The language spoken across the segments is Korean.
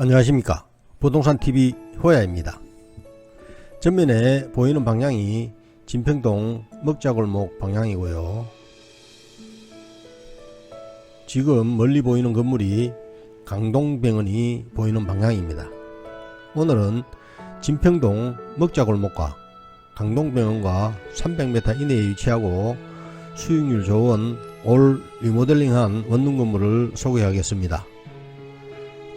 안녕하십니까. 부동산TV 호야입니다. 전면에 보이는 방향이 진평동 먹자골목 방향이고요. 지금 멀리 보이는 건물이 강동병원이 보이는 방향입니다. 오늘은 진평동 먹자골목과 강동병원과 300m 이내에 위치하고 수익률 좋은 올 리모델링한 원룸 건물을 소개하겠습니다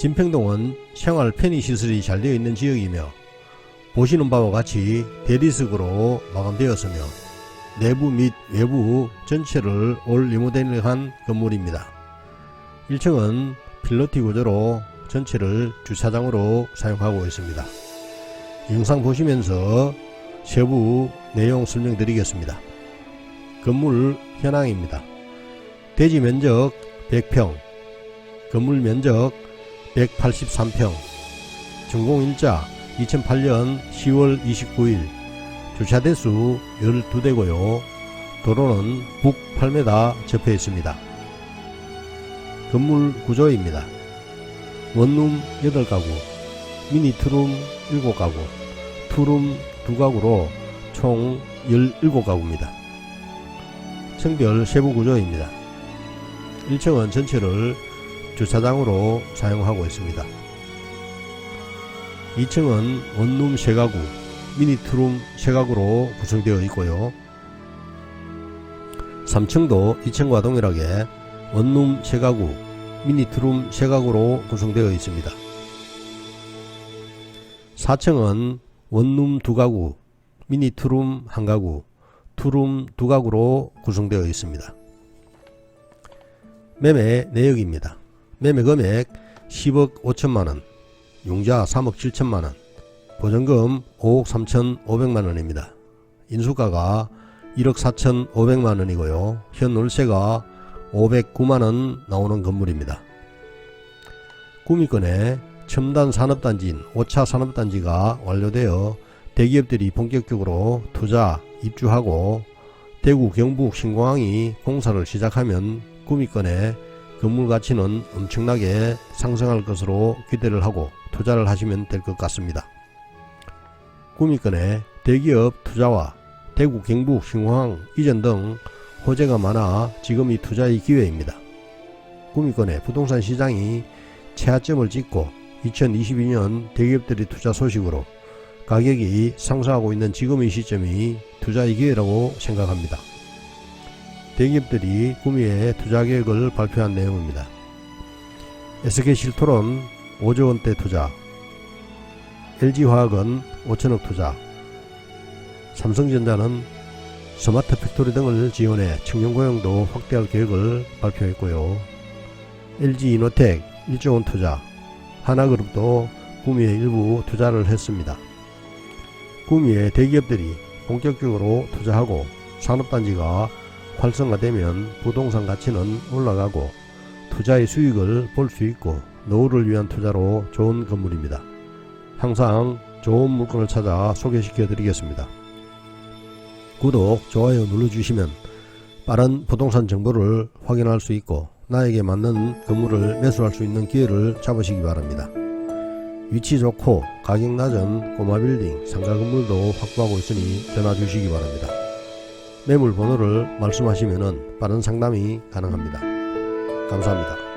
진평동은 생활 편의시설이 잘 되어 있는 지역이며 보시는 바와 같이 대리석으로 마감되었으며 내부 및 외부 전체를 올 리모델링한 건물입니다. 1층은 필로티 구조로 전체를 주차장으로 사용하고 있습니다. 영상 보시면서 세부 내용 설명드리겠습니다. 건물 현황입니다. 대지 면적 100평, 건물 면적 183평. 준공 일자 2008년 10월 29일. 주차대수 12대고요. 도로는 북 8m 접해 있습니다. 건물 구조입니다. 원룸 8가구 미니 투룸 7가구 투룸 2가구로 총 17가구입니다. 층별 세부 구조입니다. 1층은 전체를 주차장으로 사용하고 있습니다. 2층은 원룸 3가구, 미니 투룸 3가구로 구성되어 있고요. 3층도 2층과 동일하게 원룸 3가구, 미니 투룸 3가구로 구성되어 있습니다. 4층은 원룸 2가구, 미니 투룸 1가구, 투룸 2가구로 구성되어 있습니다. 매매 내역입니다. 매매 금액 10억 5천만원, 융자 3억 7천만원, 보전금 5억 3천 5백만원입니다. 인수가가 1억 4천 5백만원이고요. 현 월세가 509만원 나오는 건물입니다. 구미권에 첨단 산업단지인 5차 산업단지가 완료되어 대기업들이 본격적으로 투자, 입주하고 대구 경북 신공항이 공사를 시작하면 구미권에 건물 가치는 엄청나게 상승할 것으로 기대를 하고 투자를 하시면 될 것 같습니다. 구미권의 대기업 투자와 대구 경북 신공항 이전 등 호재가 많아 지금이 투자의 기회입니다. 구미권의 부동산 시장이 최하점을 찍고 2022년 대기업들의 투자 소식으로 가격이 상승하고 있는 지금의 시점이 투자의 기회라고 생각합니다. 대기업들이 구미에 투자 계획을 발표한 내용입니다. SK실토론 5조 원대 투자, LG화학은 5천억 투자, 삼성전자는 스마트 팩토리 등을 지원해 청년 고용도 확대할 계획을 발표했고요. LG이노텍 1조 원 투자, 하나그룹도 구미에 일부 투자를 했습니다. 구미에 대기업들이 본격적으로 투자하고 산업단지가 활성화되면 부동산 가치는 올라가고 투자의 수익을 볼 수 있고 노후를 위한 투자로 좋은 건물입니다. 항상 좋은 물건을 찾아 소개시켜 드리겠습니다. 구독, 좋아요 눌러주시면 빠른 부동산 정보를 확인할 수 있고 나에게 맞는 건물을 매수할 수 있는 기회를 잡으시기 바랍니다. 위치 좋고 가격 낮은 꼬마 빌딩 상가 건물도 확보하고 있으니 전화 주시기 바랍니다. 매물 번호를 말씀하시면 빠른 상담이 가능합니다. 감사합니다.